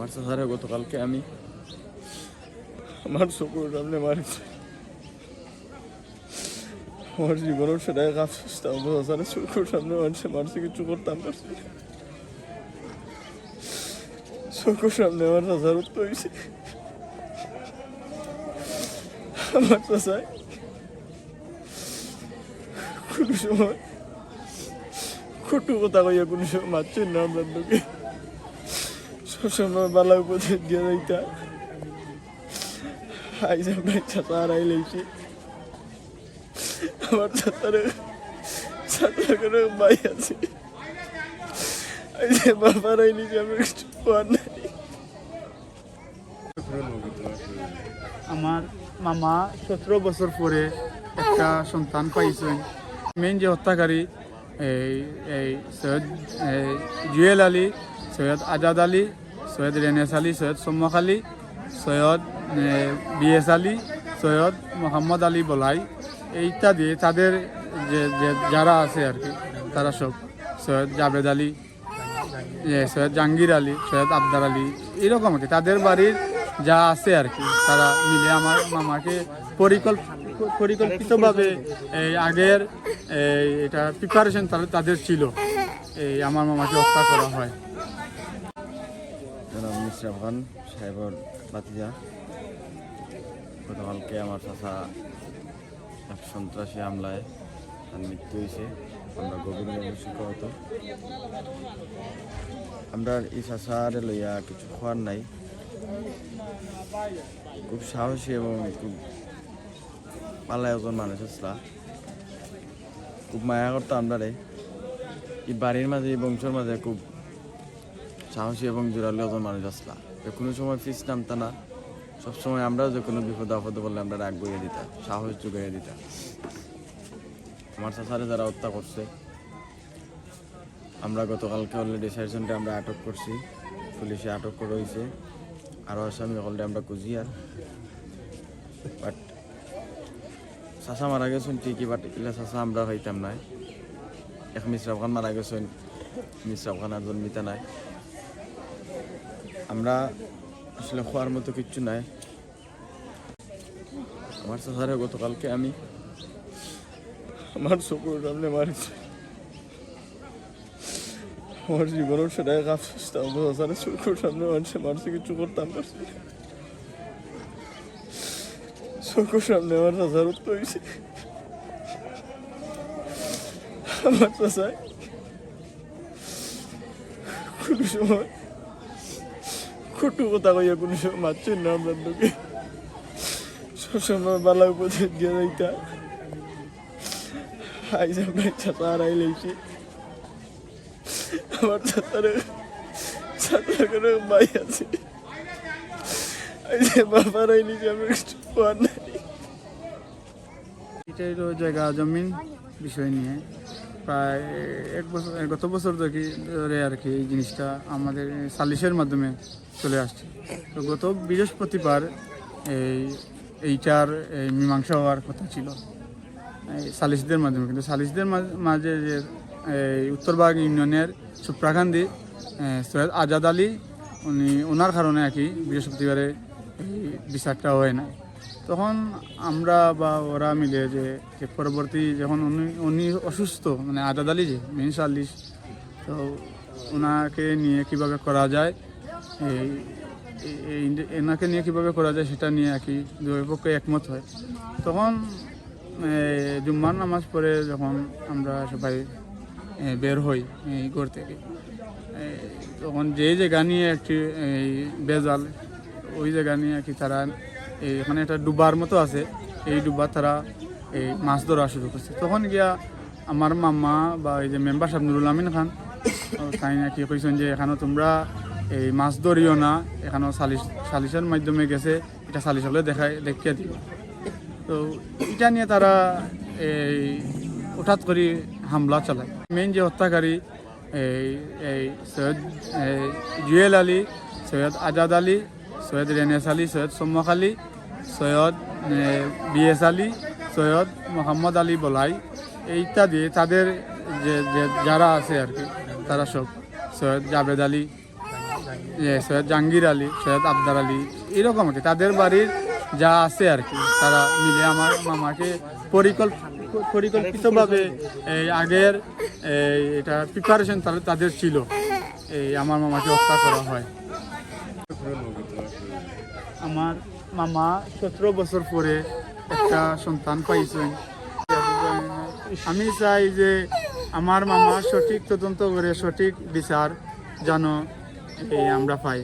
আমার গতকালকে আমি আমার চকুর সামনে মারিছে। আমার জীবনের সেটাই কাজ চেষ্টা চাচারে চকুর সামনে মারছে মারছে, কিছু করতাম পারছি চকুর সামনে আমার চাচার উত্তর হয়েছে আমার চাচাই কোনো সময় কথা কইয়া কোনো সময় মারছেন না আমরা লোকে। সবসময় বালা আইজ আমরা চাচা হারাই লইছি আমার চাচারে চাচার কোনো ভাই আছে যে আমরা কিছু পার নাই আমার মামা সতেরো বছর পরে একটা সন্তান পাইছেন মেইন যে হত্যাকারী এই এই সৈয়দ জুয়েল আলী সৈয়দ আজাদ আলী সৈয়দ রেনেস আলী, সৈয়দ সম্মক আলী, সৈয়দ বিএস আলী, সৈয়দ মোহাম্মদ আলী বলাই ইত্যাদি তাদের যে যারা আছে আর কি, তারা সব সৈয়দ জাভেদ আলী সৈয়দ জাহাঙ্গীর আলী, সৈয়দ আবদার আলী, এরকম আর কি, তাদের বাড়ির যা আছে আর কি, তারা মিলে আমার মামাকে পরিকল্প, পরিকল্পিতভাবে এই আগের এটা প্রিপারেশন তাদের ছিল, এই আমার মামাকে হত্যা করা হয়। জনাব মিশ্রা খান সাহেবর বাতিজা গতকালকে আমার চাচা এক সন্ত্রাসী হামলায় তার মৃত্যু হয়েছে। আমরা গভীরভাবে শিক্ষাগত আমরা এই চাচার লইয়া কিছু খোয়ার নাই। খুব সাহসী এবং খুব পাল্লায় ওজন মানুষ আসলা। খুব মায়া করতো আমরা রে এই বাড়ির মাঝে, এই বংশের মাঝে খুব সাহসী এবং জোরালো একজন মানুষ আসলা। কোনো সময় ফিস নামতা না। সবসময় আমরাও যে কোনো বিপদ আপদ বললে আমরা রাগ বইয়ে দিতাম সাহস যোগাইয়ে দিতাম আমার চাচারে যারা হত্যা করছে, আমরা গতকালকে অলরেডি চারজনকে আমরা আটক করছি। পুলিশে আটক করে রয়েছে আরও আসামি অলরেডি আমরা কুজিয়ার বাট চাচা মারা গেছেন ঠিকই বাট এগুলা চাচা আমরা হইতাম নাই। এক মিশ্রাব খান মারা গেছেন। মিশ্রাব খান আর জন্মিতা নাই। আমরা আসলে খোয়ার মতো কিচ্ছু নাই। আমার চাচারে গতকালকে আমি আমার চকুর সামনে মারিছে। আমার জীবনের সেটাই কাজ চাচারে চকুর সামনে মারছে মারছে কিছু করতাম না। চকুর সামনে আমার চাচার উত্তর হয়েছে আমার চাচাই কোনো সময় খুটু কথা কইয়া কোনো সময় মারছেন না আমরা লোকে সবসময় বালা উপদেশ দিয়ে যাইতা। আইজ আমরা চাচা হারাই আমার চাচার কোনো ভাই আছে। এই যে বাবা রাই নিচে আমরা কিছু নাই জায়গা জমিন বিষয় নিয়ে। প্রায় এক বছর গত বছর ধরে আর কি এই জিনিসটা আমাদের সালিশের মাধ্যমে চলে আসছে। তো গত বৃহস্পতিবার এই, এইটার এই মীমাংসা হওয়ার কথা ছিল। সালিশদের মাধ্যমে। কিন্তু সালিশদের মাঝ- যে উত্তরবাগ ইউনিয়নের সুপ্রাকান্দি সৈয়দ আজাদ আলী, উনি, ওনার কারণে আর কি বৃহস্পতিবারে এই বিচারটা হয় না তখন আমরা বা ওরা মিলে যে পরবর্তী যখন উনি উনি অসুস্থ মানে আজাদ আলী যে মেন সালিশ তো ওনাকে নিয়ে কীভাবে করা যায়, এই এনাকে নিয়ে কীভাবে করা যায় সেটা নিয়ে আর কি দুই পক্ষে একমত হয়। তখন জুম্মার নামাজ পড়ে যখন আমরা সবাই বের হই এই ঘর থেকে। তখন যে জায়গা নিয়ে একটি, এই, বেজাল, ওই জায়গা নিয়ে আর কি তারা এখানে একটা ডুবার মতো আছে। এই ডুবা তারা এই মাছ ধরা শুরু করছে। তখন গিয়া আমার মামা বা এই যে মেম্বার সাহেব নুরুল আমিন খান তাই নাকি কইছেন যে এখানে তোমরা এই মাছ ধরিও না, এখানেও সালিশ, সালিশের মাধ্যমে গেছে, এটা সালিশ হলে দেখাই দেখিয়ে দিব তো এটা নিয়ে তারা এই হঠাৎ করে হামলা চালায়। মেইন যে হত্যাকারী, এই এই সৈয়দ জুয়েল আলী, সৈয়দ আজাদ আলী সৈয়দ রেনেস আলী, সৈয়দ সম্মক আলী, সৈয়দ বিএস আলী, সৈয়দ মোহাম্মদ আলী বলাই। ইত্যাদি তাদের যে যারা আছে আর কি, তারা সব সৈয়দ জাভেদ আলী সৈয়দ জাহাঙ্গীর আলী, সৈয়দ আবদার আলী, এরকম আর কি। তাদের বাড়ির যা আছে আর কি, তারা মিলে আমার মামাকে পরিকল্প, পরিকল্পিতভাবে এই আগের এটা প্রিপারেশন তাদের ছিল। এই আমার মামাকে হত্যা করা হয়। আমার মামা সতেরো বছর পরে একটা সন্তান পাইছেন। আমি চাই যে আমার মামা সঠিক তদন্ত করে সঠিক বিচার যেন আমরা পাই।